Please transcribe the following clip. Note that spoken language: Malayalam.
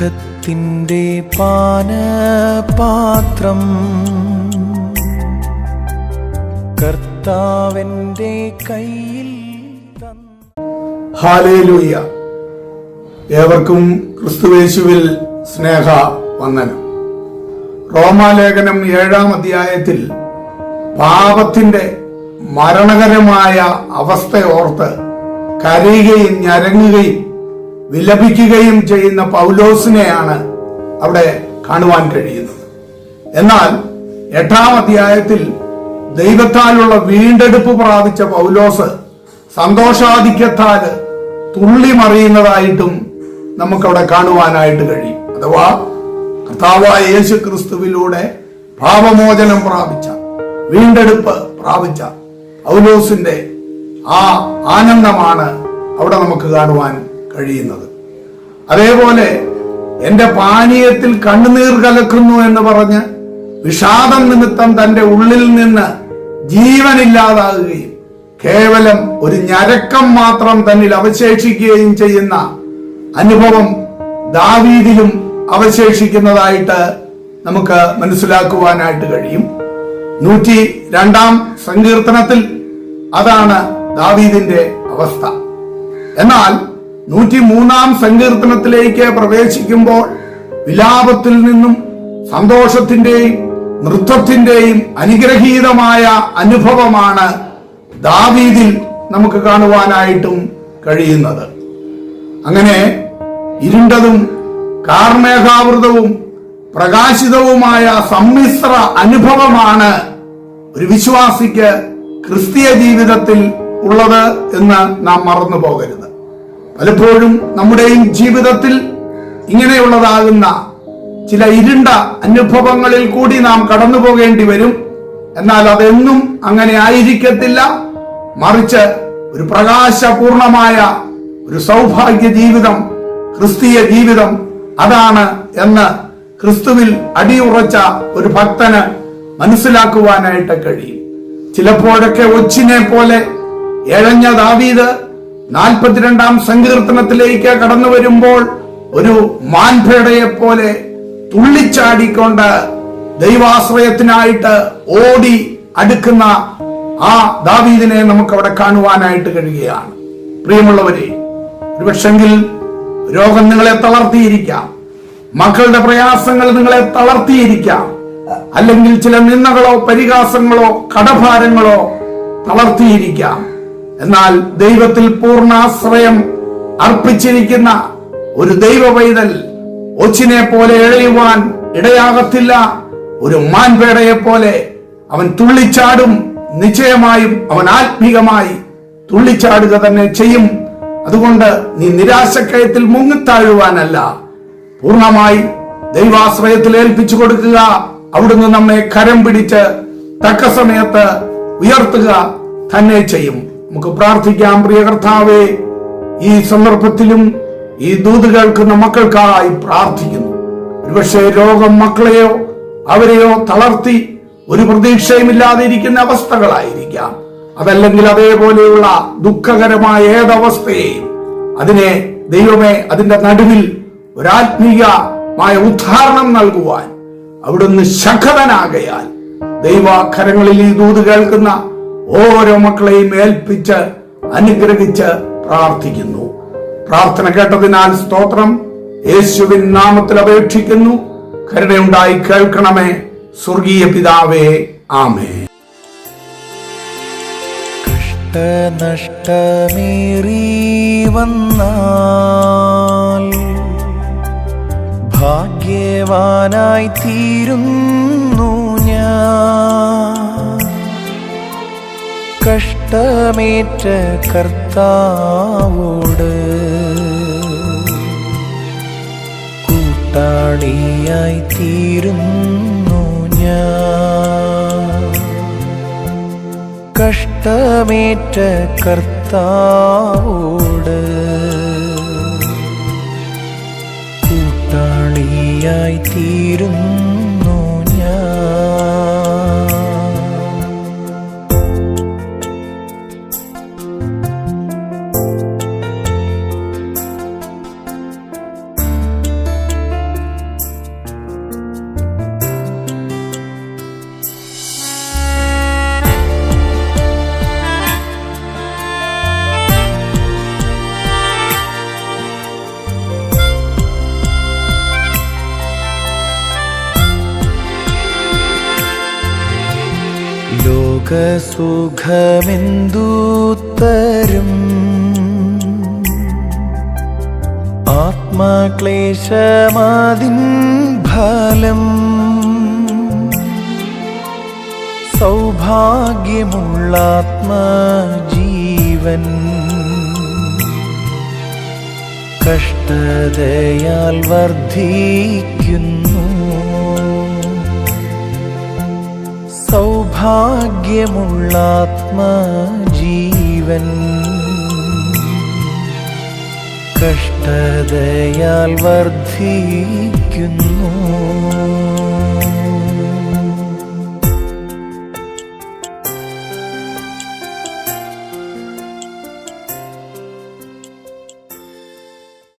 ദുഃഖത്തിന്റെ പാനപാത്രം. കർത്താവിന്റെ കയ്യിൽ ഹാലേലൂയ. ഏവർക്കും ക്രിസ്തുവേശുവിൽ സ്നേഹ വന്ദനം. റോമാലേഖനം ഏഴാം അധ്യായത്തിൽ പാപത്തിന്റെ മരണകരമായ അവസ്ഥയോർത്ത് കരയുകയും ഞരങ്ങുകയും വിലപിക്കുകയും ചെയ്യുന്ന പൗലോസിനെയാണ് അവിടെ കാണുവാൻ കഴിയുന്നത്. എന്നാൽ എട്ടാം അധ്യായത്തിൽ ദൈവത്താലുള്ള വീണ്ടെടുപ്പ് പ്രാപിച്ച പൗലോസ് സന്തോഷാധിക്യത്താൽ തുള്ളി മറിയുന്നതായിട്ടും നമുക്കവിടെ കാണുവാനായിട്ട് കഴിയും. അഥവാ കർത്താവായ യേശു ക്രിസ്തുവിലൂടെ പാപമോചനം പ്രാപിച്ച വീണ്ടെടുപ്പ് പ്രാപിച്ച പൗലോസിന്റെ ആ ആനന്ദമാണ് അവിടെ നമുക്ക് കാണുവാൻ കഴിയുന്നത്. അതേപോലെ എന്റെ പാനീയത്തിൽ കണ്ണുനീർ കലക്കുന്നു എന്ന് പറഞ്ഞ് വിഷാദം നിമിത്തം തന്റെ ഉള്ളിൽ നിന്ന് ജീവനില്ലാതാകുകയും കേവലം ഒരു ഞരക്കം മാത്രം തന്നിൽ അവശേഷിക്കുകയും ചെയ്യുന്ന അനുഭവം ദാവീദിലും അവശേഷിക്കുന്നതായിട്ട് നമുക്ക് മനസ്സിലാക്കുവാനായിട്ട് കഴിയും. നൂറ്റി രണ്ടാം സങ്കീർത്തനത്തിൽ അതാണ് ദാവീദിന്റെ അവസ്ഥ. എന്നാൽ നൂറ്റി മൂന്നാം സങ്കീർത്തനത്തിലേക്ക് പ്രവേശിക്കുമ്പോൾ വിലാപത്തിൽ നിന്നും സന്തോഷത്തിന്റെയും നൃത്തത്തിന്റെയും അനുഗ്രഹീതമായ അനുഭവമാണ് ദാവീദിൽ നമുക്ക് കാണുവാനായിട്ടും കഴിയുന്നത്. അങ്ങനെ ഇരുണ്ടതും കാർമേഘാവൃതവും പ്രകാശിതവുമായ സമ്മിശ്ര അനുഭവമാണ് ഒരു വിശ്വാസിക്ക് ക്രിസ്തീയ ജീവിതത്തിൽ ഉള്ളത് എന്ന് നാം മറന്നു പോകരുത് പലപ്പോഴും നമ്മുടെയും ജീവിതത്തിൽ ഇങ്ങനെയുള്ളതാകുന്ന ചില ഇരുണ്ട അനുഭവങ്ങളിൽ കൂടി നാം കടന്നു പോകേണ്ടി വരും. എന്നാൽ അതെന്നും അങ്ങനെ ആയിരിക്കത്തില്ല. മറിച്ച് ഒരു പ്രകാശപൂർണമായ ഒരു സൗഭാഗ്യ ജീവിതം ക്രിസ്തീയ ജീവിതം അതാണ് എന്ന് ക്രിസ്തുവിൽ അടിയുറച്ച ഒരു ഭക്തന് മനസ്സിലാക്കുവാനായിട്ട് കഴിയും. ചിലപ്പോഴൊക്കെ ഒച്ചിനെ പോലെ എഴഞ്ഞ ദാവീദ് നാൽപ്പത്തിരണ്ടാം സങ്കീർത്തനത്തിലേക്ക് കടന്നു വരുമ്പോൾ ഒരു മാൻഭേടയെ പോലെ തുള്ളിച്ചാടിക്കൊണ്ട് ദൈവാശ്രയത്തിനായിട്ട് ഓടി അടുക്കുന്ന ആ ദാവീദിനെ നമുക്ക് അവിടെ കാണുവാനായിട്ട് കഴിയുകയാണ്. പ്രിയമുള്ളവരെ ഒരുപക്ഷെങ്കിൽ രോഗം നിങ്ങളെ തളർത്തിയിരിക്കാം. മക്കളുടെ പ്രയാസങ്ങൾ നിങ്ങളെ തളർത്തിയിരിക്കാം. അല്ലെങ്കിൽ ചില നിന്ദകളോ പരിഹാസങ്ങളോ കടഭാരങ്ങളോ തളർത്തിയിരിക്കാം. എന്നാൽ ദൈവത്തിൽ പൂർണാശ്രയം അർപ്പിച്ചിരിക്കുന്ന ഒരു ദൈവ പൈതൽ ഒച്ചിനെ പോലെ എഴയുവാൻ ഇടയാകത്തില്ല. ഒരു മാൻപേടയെ പോലെ അവൻ തുള്ളിച്ചാടും നിശ്ചയമായും അവൻ ആത്മീകമായി തുള്ളിച്ചാടുക തന്നെ ചെയ്യും. അതുകൊണ്ട് നീ നിരാശക്കയത്തിൽ മുങ്ങിത്താഴുവാനല്ല. പൂർണമായി ദൈവാശ്രയത്തിൽ ഏൽപ്പിച്ചു കൊടുക്കുക. അവിടുന്ന് നമ്മെ കരം പിടിച്ച് തക്ക സമയത്ത് ഉയർത്തുക തന്നെ ചെയ്യും. നമുക്ക് പ്രാർത്ഥിക്കാം പ്രിയ കർത്താവെ. ഈ സന്ദർഭത്തിലും ഈ ദൂത് കേൾക്കുന്ന മക്കൾക്കായി പ്രാർത്ഥിക്കുന്നു. ഒരുപക്ഷെ രോഗം മക്കളെയോ അവരെയോ തളർത്തി ഒരു പ്രതീക്ഷയുമില്ലാതെ ഇരിക്കുന്ന അവസ്ഥകളായിരിക്കാം. അതല്ലെങ്കിൽ അതേപോലെയുള്ള ദുഃഖകരമായ ഏതവസ്ഥയെയും അതിനെ ദൈവമേ അതിന്റെ നടുവിൽ ഒരാത്മീയമായ ഉദ്ധാരണം നൽകുവാൻ അവിടുന്ന് ശഖതനാകയാൽ ദൈവാഖരങ്ങളിൽ ഈ ദൂത് കേൾക്കുന്ന ഓരോ മക്കളെയും ഏൽപ്പിച്ച് അനുഗ്രഹിച്ച് പ്രാർത്ഥിക്കുന്നു. പ്രാർത്ഥന കേട്ടതിനാൽ സ്തോത്രം. യേശുവിൻ നാമത്തിൽ അപേക്ഷിക്കുന്നു. കരുണയുണ്ടായി കേൾക്കണമേ. സ്വർഗീയ പിതാവേ ആമേ നഷ്ടമേറി വന്നാൽ ഭാഗ്യവാനായി തീരുന്നു ഞാൻ. കഷ്ടമേറ്റ കർത്താവോട് കൂട്ടാളിയായി തീരുന്നു ഞാൻ. കഷ്ടമേറ്റ കർത്താവോട് കൂട്ടാളിയായി തീരുന്നു ആത്മാക്ലേശമാതിൻ ആത്മക്ലേശമാതിൻ ഫലം. സൗഭാഗ്യമുള്ളാത്മജീവൻ. കഷ്ടതയാൽ വർദ്ധിക്കുന്നു. സൗഭാഗ്യമുള്ളാത്മജീവൻ. കഷ്ടതയാൽ വർദ്ധിക്കുന്നു.